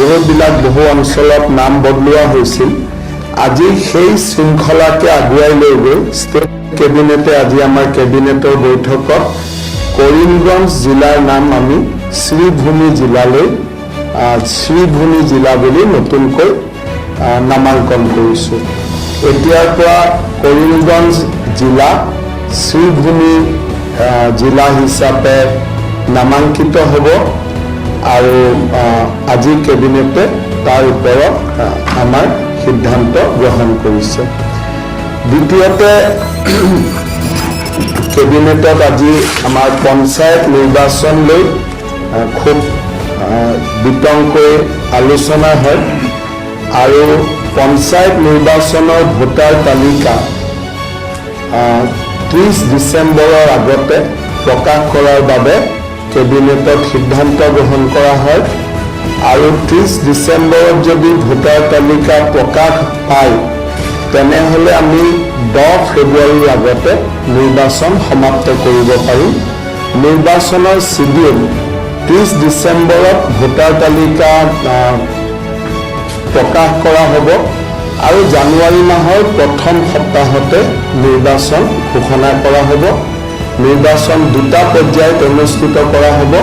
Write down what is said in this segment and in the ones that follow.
বহুবিলাক বহু অঞ্চলত নাম বদলোৱা হৈছিল। আজি সেই শৃংখলাকে আগুৱাই লৈ গৈ ষ্টেট কেবিনেটে আজি আমাৰ কেবিনেটৰ বৈঠকত কৰিমগঞ্জ জিলাৰ নাম আমি শ্ৰীভূমি জিলালৈ শ্ৰীভূমি জিলা বুলি নতুনকৈ আহ, নামাংকন কৰিছোঁ। এতিয়াৰ পৰা কৰিমগঞ্জ জিলা শ্ৰীভূমি জিলা হিচাপে নামাংকিত হ'ব। আৰু আজি কেবিনেটে তাৰ ওপৰত আমাৰ সিদ্ধান্ত গ্ৰহণ কৰিছে। দ্বিতীয়তে, কেবিনেটত আজি আমাৰ পঞ্চায়ত নিৰ্বাচন লৈ খুব বিতংকৈ আলোচনা হয়। আৰু পঞ্চায়ত নিৰ্বাচনৰ ভোটাৰ তালিকা ত্ৰিছ ডিচেম্বৰৰ আগতে প্ৰকাশ কৰাৰ বাবে কেবিনেটত সিদ্ধান্ত গ্ৰহণ কৰা হয়। আৰু ত্ৰিছ ডিচেম্বৰত যদি ভোটাৰ তালিকা প্ৰকাশ পায়, তেনেহ'লে আমি দহ ফেব্ৰুৱাৰীৰ আগতে নিৰ্বাচন সমাপ্ত কৰিব পাৰিম। নিৰ্বাচনৰ চিডিউল ত্ৰিছ ডিচেম্বৰত ভোটাৰ তালিকা প্ৰকাশ কৰা হ'ব আৰু জানুৱাৰী মাহৰ প্ৰথম সপ্তাহতে নিৰ্বাচন ঘোষণা কৰা হ'ব। নিৰ্বাচন দুটা পৰ্যায়ত অনুষ্ঠিত কৰা হ'ব।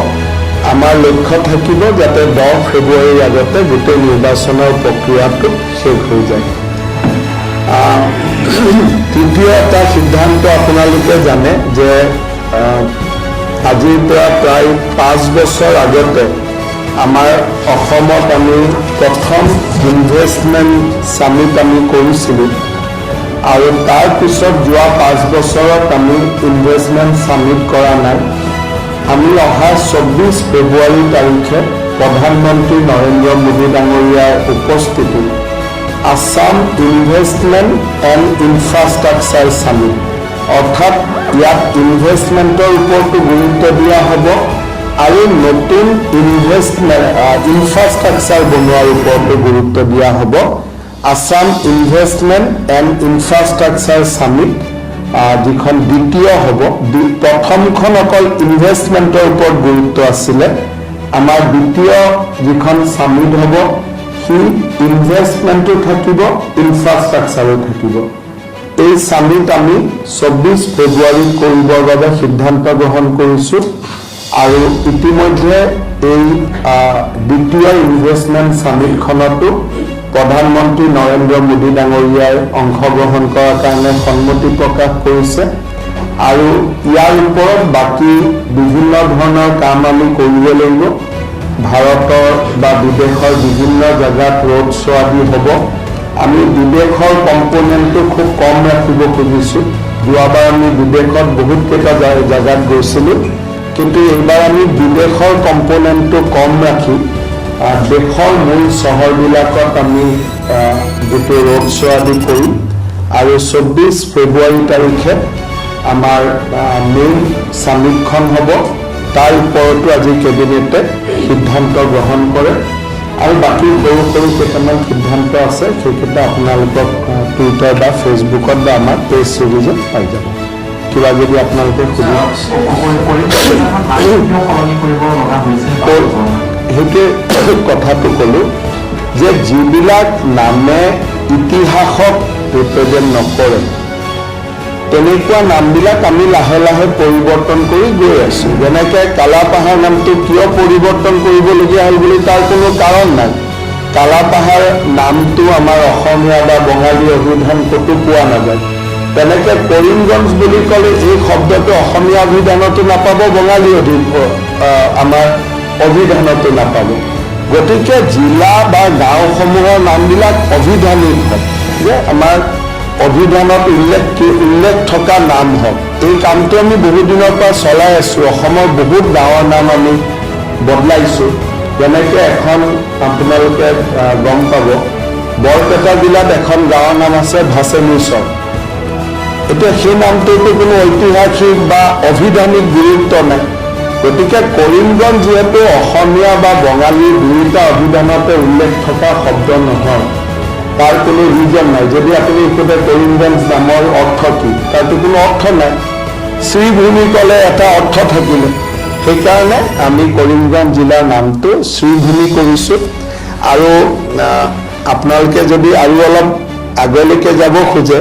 আমাৰ লক্ষ্য থাকিব যাতে দহ ফেব্ৰুৱাৰীৰ আগতে গোটেই নিৰ্বাচনৰ প্ৰক্ৰিয়াটো শেষ হৈ যায়। তৃতীয় এটা সিদ্ধান্ত আপোনালোকে জানে যে আজিৰ পৰা প্ৰায় পাঁচ বছৰ আগতে আমাৰ অসমত আমি প্ৰথম ইনভেষ্টমেণ্ট চামিট আমি কৰিছিলোঁ। আৰু তাৰ পিছত যোৱা পাঁচ বছৰত আমি ইনভেষ্টমেণ্ট চামিট কৰা নাই। আমি অহা চৌব্বিছ ফেব্ৰুৱাৰী তাৰিখে প্ৰধানমন্ত্ৰী নৰেন্দ্ৰ মোদী ডাঙৰীয়াৰ উপস্থিতিত Assam investment and infrastructure summit অৰ্থাৎ ইয়াত ইনভেষ্টমেণ্টৰ ওপৰতো গুৰুত্ব দিয়া হ'ব আৰু নতুন ইনভেষ্টমেণ্ট ইনফ্ৰাষ্ট্ৰাকচাৰ বনোৱাৰ ওপৰতো গুৰুত্ব দিয়া হ'ব। আছাম ইনভেষ্টমেণ্ট এণ্ড ইনফ্ৰাষ্ট্ৰাকচাৰ আহ, যিখন দ্বিতীয় হ'ব। প্ৰথমখন অকল ইনভেষ্টমেণ্টৰ ওপৰত গুৰুত্ব আছিলে। আমাৰ দ্বিতীয় যিখন চামিট হ'ব সি ইনভেষ্টমেণ্টো থাকিব ইনফ্ৰাষ্ট্ৰাকচাৰো থাকিব। এই চামিট আমি চৌব্বিছ ফেব্ৰুৱাৰীত কৰিবৰ বাবে সিদ্ধান্ত গ্ৰহণ কৰিছোঁ আৰু ইতিমধ্যে এই দ্বিতীয় ইনভেষ্টমেণ্ট চামিটখনতো প্ৰধানমন্ত্ৰী নৰেন্দ্ৰ মোদী ডাঙৰীয়াই অংশগ্ৰহণ কৰাৰ কাৰণে সন্মতি প্ৰকাশ কৰিছে আৰু ইয়াৰ ওপৰত বাকী বিভিন্ন ধৰণৰ কাম আমি কৰিব লাগিব। ভাৰতৰ বা বিদেশৰ বিভিন্ন জেগাত ৰোড শ্ব' আদি হ'ব। আমি বিদেশৰ কম্পনেণ্টটো খুব কম ৰাখিব খুজিছোঁ। যোৱাবাৰ আমি বিদেশত বহুত কেইটা জা- জেগাত গৈছিলোঁ। কিন্তু এইবাৰ আমি বিদেশৰ কম্পনেণ্টটো কম ৰাখি দেশৰ মূল চহৰবিলাকত আমি গোটেই ৰোড শ্ব' আদি কৰিম আৰু চৌব্বিছ ফেব্ৰুৱাৰী তাৰিখে আমাৰ মেইন চামিটখন হ'ব। তাৰ ওপৰতো আজি কেবিনেটে সিদ্ধান্ত গ্ৰহণ কৰে। আৰু বাকী সৰু সৰু কেইটামান সিদ্ধান্ত আছে সেইকেইটা আপোনালোকক টুইটাৰ বা ফেচবুকত বা আমাৰ পেজ চিৰিজত পাই যাব। কিবা যদি আপোনালোকে সুধে সেইটোৱে কথাটো ক'লোঁ যে যিবিলাক নামে ইতিহাসক ৰিপ্ৰেজেণ্ট নকৰে। তেনেকুৱা নামবিলাক আমি লাহে লাহে পৰিৱৰ্তন কৰি গৈ আছোঁ। যেনেকৈ কালাপাহাৰ নামটো কিয় পৰিৱৰ্তন কৰিবলগীয়া হ'ল বুলি তাৰ কোনো কাৰণ নাই। কালাপাহাৰ নামটো আমাৰ অসমীয়া বা বঙালী অভিধান ক'তো পোৱা নাযায়। তেনেকৈ কৰিমগঞ্জ বুলি ক'লে এই শব্দটো অসমীয়া অভিধানতো নাপাব, বঙালী অধি আমাৰ অভিধানতো নাপাব গতিকে জিলা বা গাঁওসমূহৰ নামবিলাক অভিধানিক হয় যে আমাৰ অভিধানত উল্লেখ উল্লেখ থকা নাম হওক, এই কামটো আমি বহু দিনৰ পৰা চলাই আছোঁ। অসমৰ বহুত গাঁৱৰ নাম আমি বদলাইছোঁ। যেনেকৈ এখন আপোনালোকে গম পাব, বৰপেটা জিলাত এখন গাঁৱৰ নাম আছে ভাচেনিচৰ এতিয়া সেই নামটোতো কোনো ঐতিহাসিক বা অভিধানিক গুৰুত্ব নাই। গতিকে কৰিমগঞ্জ যিহেতু অসমীয়া বা বঙালী দুয়োটা অভিধানতে উল্লেখ থকা শব্দ নহয়। তাৰ কোনো ৰিজন নাই। যদি আপুনি সোধে কৰিমগঞ্জ নামৰ অৰ্থ কি তাৰতো কোনো অৰ্থ নাই। শ্ৰীভূমি ক'লে এটা অৰ্থ থাকিলে। সেইকাৰণে আমি কৰিমগঞ্জ জিলাৰ নামটো শ্ৰীভূমি কৰিছোঁ। আৰু আপোনালোকে যদি আৰু অলপ আগলৈকে যাব খোজে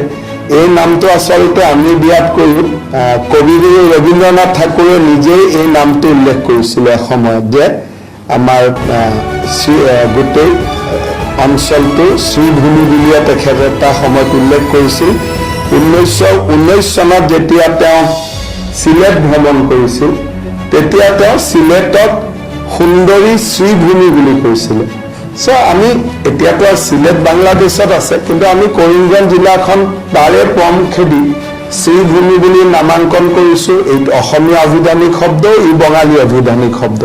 এই নামটো আচলতে আমি আহ, কবিগুৰু ৰবীন্দ্ৰনাথ ঠাকুৰে নিজেই এই নামটো উল্লেখ কৰিছিলে এসময়ত যে আমাৰ গোটেই অঞ্চলটো শ্ৰীভূমি বুলিয়ে তেখেতে এটা সময়ত উল্লেখ কৰিছিল। ঊনৈছশ ঊনৈছ চনত যেতিয়া তেওঁ চিলেট ভ্ৰমণ কৰিছিল তেতিয়া তেওঁ চিলেটক সুন্দৰী শ্ৰীভূমি বুলি কৈছিলে। চ' আমি এতিয়াতো চিলেট বাংলাদেশত আছে, কিন্তু আমি কৰিমগঞ্জ জিলাখন তাৰে পমখেদি শ্ৰীভূমি বুলি নামাংকন কৰিছোঁ। এইটো অসমীয়া অভিধানিক শব্দ, ই বঙালী অভিধানিক শব্দ।